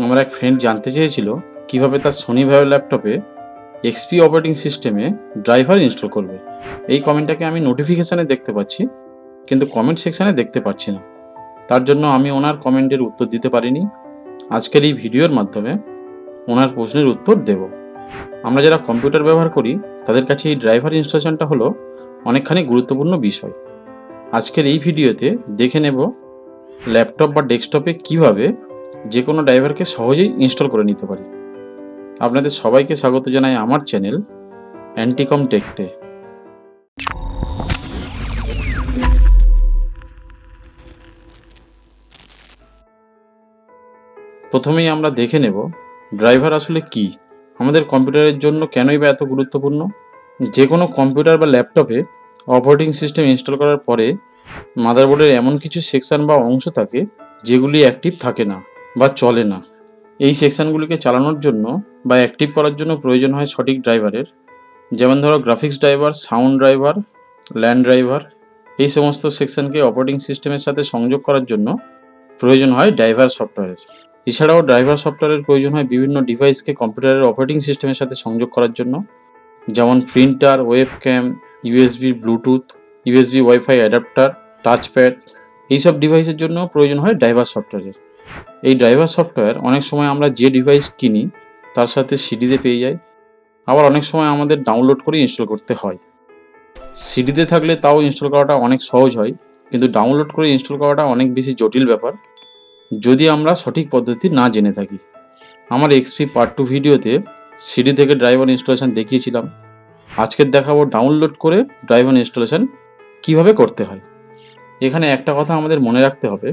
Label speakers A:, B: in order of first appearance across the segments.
A: আমার এক ফ্রেন্ড জানতে চেয়েছিল কীভাবে তার সোনি ভ্যাভ ল্যাপটপে এক্সপি অপারেটিং সিস্টেমে ড্রাইভার ইনস্টল করবে। এই কমেন্টটাকে আমি নোটিফিকেশানে দেখতে পাচ্ছি, কিন্তু কমেন্ট সেকশানে দেখতে পাচ্ছি না। তার জন্য আমি ওনার কমেন্টের উত্তর দিতে পারিনি। আজকের এই ভিডিওর মাধ্যমে ওনার প্রশ্নের উত্তর দেব। আমরা যারা কম্পিউটার ব্যবহার করি, তাদের কাছে এই ড্রাইভার ইনস্টলেশনটা হলো অনেকখানি গুরুত্বপূর্ণ বিষয়। আজকের এই ভিডিওতে দেখে নেব ল্যাপটপ বা ডেস্কটপে কীভাবে যে কোনো ড্রাইভারকে সহজেই ইনস্টল করে নিতে পারি। আপনাদের সবাইকে স্বাগত জানাই আমার চ্যানেল অ্যান্টিকম টেকতে। প্রথমেই আমরা দেখে নেব ড্রাইভার আসলে কি। আমাদের কম্পিউটারের জন্য কেনই বা এত গুরুত্বপূর্ণ? যে কোনো কম্পিউটার বা ল্যাপটপে অপারেটিং সিস্টেম ইনস্টল করার পরে মাদারবোর্ডের এমন কিছু সেকশন বা অংশ থাকে যেগুলি অ্যাক্টিভ থাকে না। বা চলে না। এই সেকশনগুলিকে চালানোর জন্য বা অ্যাক্টিভ করার জন্য প্রয়োজন হয় সঠিক ড্রাইভারের যেমন ধরো graphics driver sound driver LAN driver এই সমস্ত সেকশনকে অপারেটিং সিস্টেমের সাথে সংযোগ করার জন্য প্রয়োজন হয় ড্রাইভার সফটওয়্যারের এছাড়াও ড্রাইভার সফটওয়্যারের প্রয়োজন হয় বিভিন্ন ডিভাইসকে কম্পিউটারের অপারেটিং সিস্টেমের সাথে সংযোগ করার জন্য। যেমন printer webcam USB bluetooth USB wifi adapter touchpad এইসব ডিভাইসের জন্য প্রয়োজন হয় ড্রাইভার সফটওয়্যারের এই ড্রাইভার সফটওয়্যার অনেক সময় আমরা যে ডিভাইস কিনি, তার সাথে সিডিতে পেয়ে যাই। আবার অনেক সময় আমাদের ডাউনলোড করে ইনস্টল করতে হয়। সিডিতে থাকলে তাও ইনস্টল করাটা অনেক সহজ হয়, কিন্তু ডাউনলোড করে ইনস্টল করাটা অনেক বেশি জটিল ব্যাপার, যদি আমরা সঠিক পদ্ধতি না জেনে থাকি। আমার এক্সপি পার্ট টু ভিডিওতে সিডি থেকে ড্রাইভার ইনস্টলেশন দেখিয়েছিলাম। আজকের দেখাবো ডাউনলোড করে ড্রাইভার ইনস্টলেশন কীভাবে করতে হয়। এখানে একটা কথা আমাদের মনে রাখতে হবে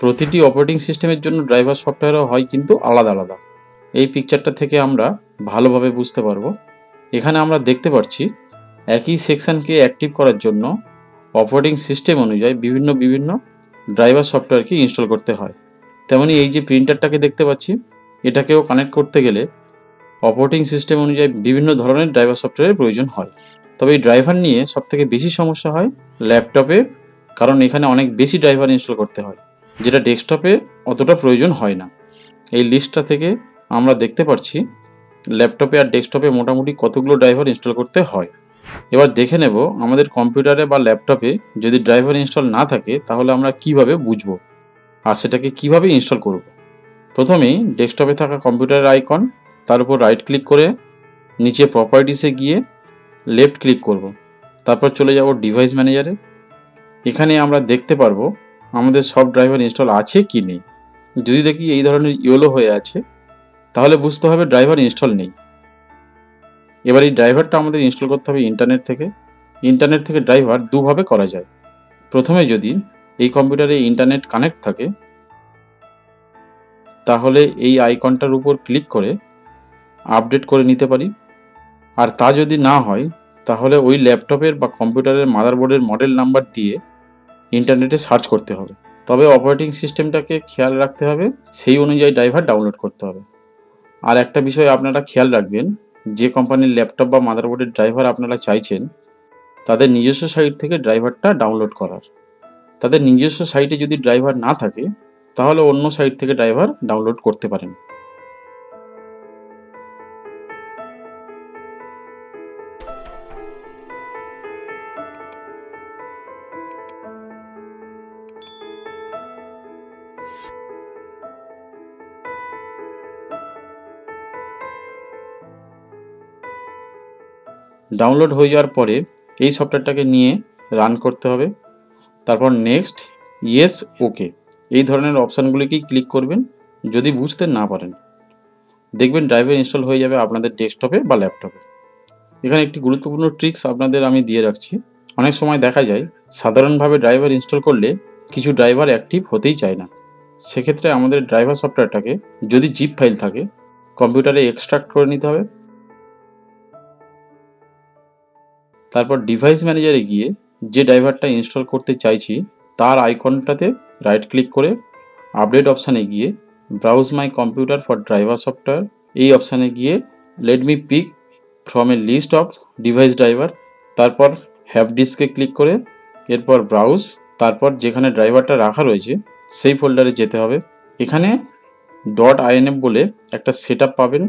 A: প্রতিটি অপারেটিং সিস্টেমের জন্য ড্রাইভার সফটওয়্যারও হয় কিন্তু আলাদা আলাদা। এই পিকচারটা থেকে আমরা ভালোভাবে বুঝতে পারব। এখানে আমরা দেখতে পাচ্ছি একই সেকশনকে অ্যাক্টিভ করার জন্য অপারেটিং সিস্টেম অনুযায়ী বিভিন্ন বিভিন্ন ড্রাইভার সফটওয়্যারকে ইনস্টল করতে হয়। তেমনি এই যে প্রিন্টারটাকে দেখতে পাচ্ছি, এটাকেও কানেক্ট করতে গেলে অপারেটিং সিস্টেম অনুযায়ী বিভিন্ন ধরনের ড্রাইভার সফটওয়্যারের প্রয়োজন হয়। তবে এই ড্রাইভার নিয়ে সবথেকে বেশি সমস্যা হয় ল্যাপটপে কারণ এখানে অনেক বেশি ড্রাইভার ইনস্টল করতে হয়। যেটা ডেস্কটপে অতটা প্রয়োজন হয় না এই লিস্টটা থেকে আমরা দেখতে পাচ্ছি ল্যাপটপে আর ডেস্কটপে মোটামুটি কতগুলো ড্রাইভার ইনস্টল করতে হয় এবার দেখে নেব আমাদের কম্পিউটারে বা ল্যাপটপে যদি ড্রাইভার ইনস্টল না থাকে, তাহলে আমরা কীভাবে বুঝব আর সেটাকে কীভাবে ইনস্টল করব। প্রথমেই ডেস্কটপে থাকা কম্পিউটারের আইকন তার উপর রাইট ক্লিক করে নিচে প্রপার্টিসে গিয়ে লেফট ক্লিক করব। তারপর চলে যাব ডিভাইস ম্যানেজারে এখানে আমরা দেখতে পারব আমাদের সব ড্রাইভার ইনস্টল আছে কি নেই? যদি দেখি এই ধরনের ইয়েলো হয়ে আছে, তাহলে বুঝতে হবে ড্রাইভার ইনস্টল নেই। এবার এই ড্রাইভারটা আমাদের ইনস্টল করতে হবে ইন্টারনেট থেকে। ইন্টারনেট থেকে ড্রাইভার দুভাবে করা যায়। প্রথমে যদি এই কম্পিউটারে ইন্টারনেট কানেক্ট থাকে, তাহলে এই আইকনটার উপর ক্লিক করে আপডেট করে নিতে পারি। আর তা যদি না হয়, তাহলে ওই ল্যাপটপের বা কম্পিউটারের মাদারবোর্ডের মডেল নাম্বার দিয়ে ইন্টারনেটে সার্চ করতে হবে। তবে অপারেটিং সিস্টেমটাকে খেয়াল রাখতে হবে, সেই অনুযায়ী ড্রাইভার ডাউনলোড করতে হবে। আর একটা বিষয় আপনারা খেয়াল রাখবেন, যে কোম্পানির ল্যাপটপ বা মাদারবোর্ডের ড্রাইভার আপনারা চাইছেন, তাদের নিজস্ব সাইট থেকে ড্রাইভারটা ডাউনলোড করার। তাদের নিজস্ব সাইটে যদি ড্রাইভার না থাকে, তাহলে অন্য সাইট থেকে ড্রাইভার ডাউনলোড করতে পারেন। ডাউনলোড হয়ে যাওয়ার পরে এই সফটওয়্যারটাকে নিয়ে রান করতে হবে। তারপর নেক্সট, ইয়েস, ওকে। এই ধরনের অপশানগুলিকেই ক্লিক করবেন, যদি বুঝতে না পারেন। দেখবেন ড্রাইভার ইনস্টল হয়ে যাবে আপনাদের ডেস্কটপে বা ল্যাপটপে। এখানে একটি গুরুত্বপূর্ণ ট্রিক্স আপনাদের আমি দিয়ে রাখছি। অনেক সময় দেখা যায়, সাধারণভাবে ড্রাইভার ইনস্টল করলে কিছু ড্রাইভার অ্যাক্টিভ হতেই চায় না। সেক্ষেত্রে আমাদের ড্রাইভার সফটওয়্যারটাকে যদি জিপ ফাইল থাকে, কম্পিউটারে এক্সট্রাক্ট করে নিতে হবে। তারপর ডিভাইস ম্যানেজারে গিয়ে যে ড্রাইভারটা ইনস্টল করতে চাইছি, তার আইকনটাতে রাইট ক্লিক করে আপডেট অপশানে গিয়ে browse my computer for driver software এই অপশানে গিয়ে let me pick from a list of device driver তারপর হ্যাভ ডিস্কে ক্লিক করে এরপর ব্রাউজ তারপর যেখানে ড্রাইভারটা রাখা রয়েছে, সেই ফোল্ডারে যেতে হবে। এখানে ডট আইএনএফ বলে একটা সেট পাবেন,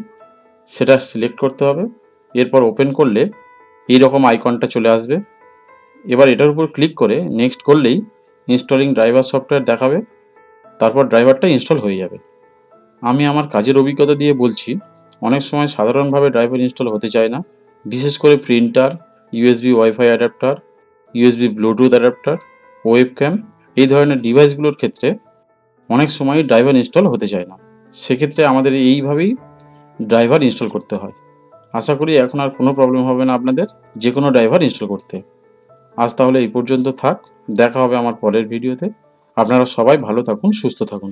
A: সেটা সিলেক্ট করতে হবে। এরপর ওপেন করলে এইরকম আইকনটা চলে আসবে। এবার এটার উপর ক্লিক করে নেক্সট করলেই ইনস্টলিং ড্রাইভার সফটওয়্যার দেখাবে। তারপর ড্রাইভারটা ইনস্টল হয়ে যাবে। আমি আমার কাজের অভিজ্ঞতা দিয়ে বলছি, অনেক সময় সাধারণভাবে ড্রাইভার ইনস্টল হতে চায় না। বিশেষ করে printer USB wifi adapter USB bluetooth adapter webcam এই ধরনের ডিভাইসগুলোর ক্ষেত্রে অনেক সময় ড্রাইভার ইনস্টল হতে চায় না। সেক্ষেত্রে আমাদের এইভাবেই ড্রাইভার ইনস্টল করতে হয়। আশা করি এখন আর কোনো প্রবলেম হবে না আপনাদের যে কোনো ড্রাইভার ইনস্টল করতে। আজ তাহলে এই পর্যন্ত থাক, দেখা হবে আমার পরের ভিডিওতে আপনারা সবাই ভালো থাকুন, সুস্থ থাকুন।